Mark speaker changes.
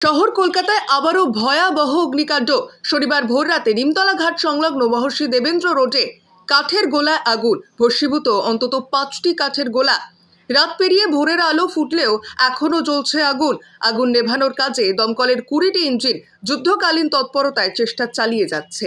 Speaker 1: শহর কলকাতায় আবারও ভয়াবহ অগ্নিকাণ্ড। শনিবার ভোর রাতে নিমতলা ঘাট সংলগ্ন মহর্ষি দেবেন্দ্র রোডে কাঠের গোলায় আগুন, ভস্মীভূত অন্তত পাঁচটি কাঠের গোলা। রাত পেরিয়ে ভোরের আলো ফুটলেও এখনও জ্বলছে আগুন। আগুন নেভানোর কাজে দমকলের কুড়িটি ইঞ্জিন যুদ্ধকালীন তৎপরতায় চেষ্টা চালিয়ে যাচ্ছে।